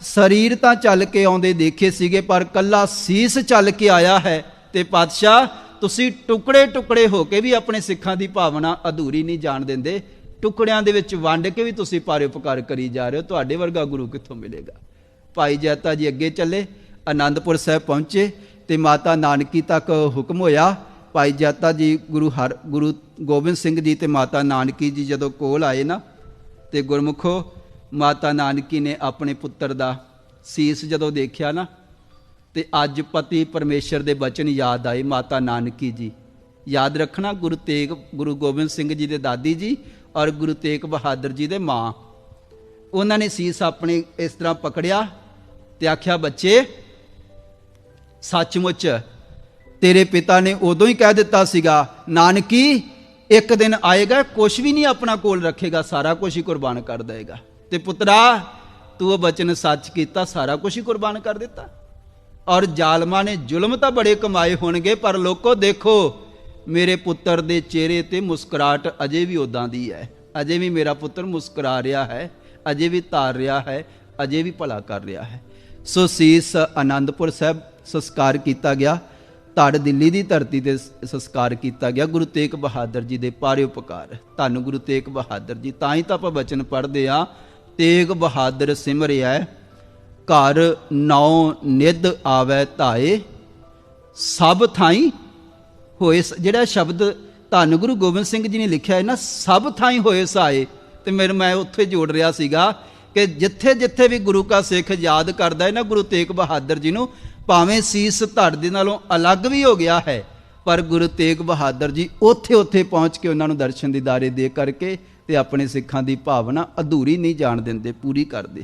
ਸਰੀਰ ਤਾਂ ਚੱਲ ਕੇ ਆਉਂਦੇ ਦੇਖੇ ਸੀਗੇ, ਪਰ ਕੱਲਾ ਸੀਸ ਚੱਲ ਕੇ ਆਇਆ ਹੈ। ਤੇ ਪਾਤਸ਼ਾਹ, ਤੁਸੀਂ ਟੁਕੜੇ ਟੁਕੜੇ ਹੋ ਕੇ ਵੀ ਆਪਣੇ ਸਿੱਖਾਂ ਦੀ ਭਾਵਨਾ ਅਧੂਰੀ ਨਹੀਂ ਜਾਣ ਦਿੰਦੇ। ਟੁਕੜਿਆਂ ਦੇ ਵਿੱਚ ਵੰਡ ਕੇ ਵੀ ਤੁਸੀਂ ਪਰਉਪਕਾਰ ਕਰੀ ਜਾ ਰਹੇ ਹੋ। ਤੁਹਾਡੇ ਵਰਗਾ ਗੁਰੂ ਕਿੱਥੋਂ ਮਿਲੇਗਾ? ਭਾਈ ਜੈਤਾ ਜੀ ਅੱਗੇ ਚੱਲੇ, ਆਨੰਦਪੁਰ ਸਾਹਿਬ ਪਹੁੰਚੇ ਤੇ ਮਾਤਾ ਨਾਨਕੀ ਤੱਕ ਹੁਕਮ ਹੋਇਆ। ਭਾਈ ਜੈਤਾ ਜੀ, ਗੁਰੂ ਹਰ, ਗੁਰੂ ਗੋਬਿੰਦ ਸਿੰਘ ਜੀ ਤੇ ਮਾਤਾ ਨਾਨਕੀ ਜੀ ਜਦੋਂ ਕੋਲ ਆਏ ਨਾ, ਤੇ ਗੁਰਮੁਖੋ ਮਾਤਾ ਨਾਨਕੀ ਨੇ ਆਪਣੇ ਪੁੱਤਰ ਦਾ ਸੀਸ ਜਦੋਂ ਦੇਖਿਆ ਨਾ, ਤੇ ਅੱਜ ਪਤੀ ਪਰਮੇਸ਼ਰ ਦੇ ਬਚਨ ਯਾਦ ਆਏ ਮਾਤਾ ਨਾਨਕੀ ਜੀ। ਯਾਦ ਰੱਖਣਾ ਗੁਰੂ ਤੇਗ, ਗੁਰੂ ਗੋਬਿੰਦ ਸਿੰਘ ਜੀ ਦੇ ਦਾਦੀ ਜੀ ਔਰ ਗੁਰੂ ਤੇਗ ਬਹਾਦਰ ਜੀ ਦੇ ਮਾਂ। ਉਹਨਾਂ ਨੇ ਸੀਸ ਆਪਣੇ ਇਸ ਤਰ੍ਹਾਂ ਪਕੜਿਆ ਤੇ ਆਖਿਆ, ਬੱਚੇ, ਸੱਚਮੁੱਚ ਤੇਰੇ ਪਿਤਾ ਨੇ ਉਦੋਂ ਹੀ ਕਹਿ ਦਿੱਤਾ ਸੀਗਾ, ਨਾਨਕੀ, ਇੱਕ ਦਿਨ ਆਏਗਾ ਕੁਝ ਵੀ ਨਹੀਂ ਆਪਣਾ ਕੋਲ ਰੱਖੇਗਾ, ਸਾਰਾ ਕੁਝ ਹੀ ਕੁਰਬਾਨ ਕਰ ਦੇਗਾ ਤੇ ਪੁੱਤਰਾ, ਤੂੰ ਉਹ ਬਚਨ ਸੱਚ ਕੀਤਾ, ਸਾਰਾ ਕੁਝ ਹੀ ਕੁਰਬਾਨ ਕਰ ਦਿੱਤਾ। ਔਰ ਜ਼ਾਲਮਾਂ ਨੇ ਜ਼ੁਲਮ ਤਾਂ ਬੜੇ ਕਮਾਏ ਹੋਣਗੇ, ਪਰ ਲੋਕੋ ਦੇਖੋ, ਮੇਰੇ ਪੁੱਤਰ ਦੇ ਚਿਹਰੇ ਤੇ ਮੁਸਕਰਾਟ ਅਜੇ ਵੀ ਉਦਾਂ ਦੀ ਹੈ। ਅਜੇ ਵੀ ਮੇਰਾ ਪੁੱਤਰ ਮੁਸਕਰਾ ਰਿਹਾ ਹੈ, ਅਜੇ ਵੀ ਤਾਰ ਰਿਹਾ ਹੈ, ਅਜੇ ਵੀ ਭਲਾ ਕਰ ਰਿਹਾ ਹੈ। ਸੋ ਸੀਸ ਆਨੰਦਪੁਰ ਸਾਹਿਬ ਸੰਸਕਾਰ ਕੀਤਾ ਗਿਆ। ਧੜ ਦਿੱਲੀ ਦੀ ਧਰਤੀ ਤੇ ਸ- ਸੰਸਕਾਰ ਕੀਤਾ ਗਿਆ। ਗੁਰੂ ਤੇਗ ਬਹਾਦਰ ਜੀ ਦੇ ਪਾਰੇ ਉਪਕਾਰ ਧੰਨ ਗੁਰੂ ਤੇਗ ਬਹਾਦਰ ਜੀ, ਤਾਂ ਹੀ ਤਾਂ ਆਪਾਂ ਬਚਨ ਪੜ੍ਹਦੇ ਆ ਤੇਗ ਬਹਾਦਰ ਸਿਮਰਿਆ ਘਰ ਨੌ ਨਿਧ ਆਵੈ ਧਾਏ, ਸਭ ਥਾਈ ਹੋਏ ਜਿਹੜਾ ਸ਼ਬਦ ਧੰਨ ਗੁਰੂ ਗੋਬਿੰਦ ਸਿੰਘ ਜੀ ਨੇ ਲਿਖਿਆ ਹੈ ਨਾ, ਸਭ ਥਾਈ ਹੋਏ ਸਾਏ, ਤੇ ਮੇਰੇ, ਮੈਂ ਉੱਥੇ ਜੋੜ ਰਿਹਾ ਸੀਗਾ ਕਿ ਜਿੱਥੇ ਜਿੱਥੇ ਵੀ ਗੁਰੂ ਕਾ ਸਿੱਖ ਯਾਦ ਕਰਦਾ ਹੈ ਨਾ ਗੁਰੂ ਤੇਗ ਬਹਾਦਰ ਜੀ ਨੂੰ, ਭਾਵੇਂ ਸੀਸ ਧੜ ਦੇ ਨਾਲੋਂ ਅਲੱਗ ਵੀ ਹੋ ਗਿਆ ਹੈ, ਪਰ ਗੁਰੂ ਤੇਗ ਬਹਾਦਰ ਜੀ ਉੱਥੇ ਉੱਥੇ ਪਹੁੰਚ ਕੇ ਉਹਨਾਂ ਨੂੰ ਦਰਸ਼ਨ ਦੀਦਾਰੇ ਦੇ ਕਰਕੇ ਤੇ ਆਪਣੇ ਸਿੱਖਾਂ ਦੀ ਭਾਵਨਾ ਅਧੂਰੀ ਨਹੀਂ ਜਾਣ ਦਿੰਦੇ ਪੂਰੀ ਕਰਦੇ।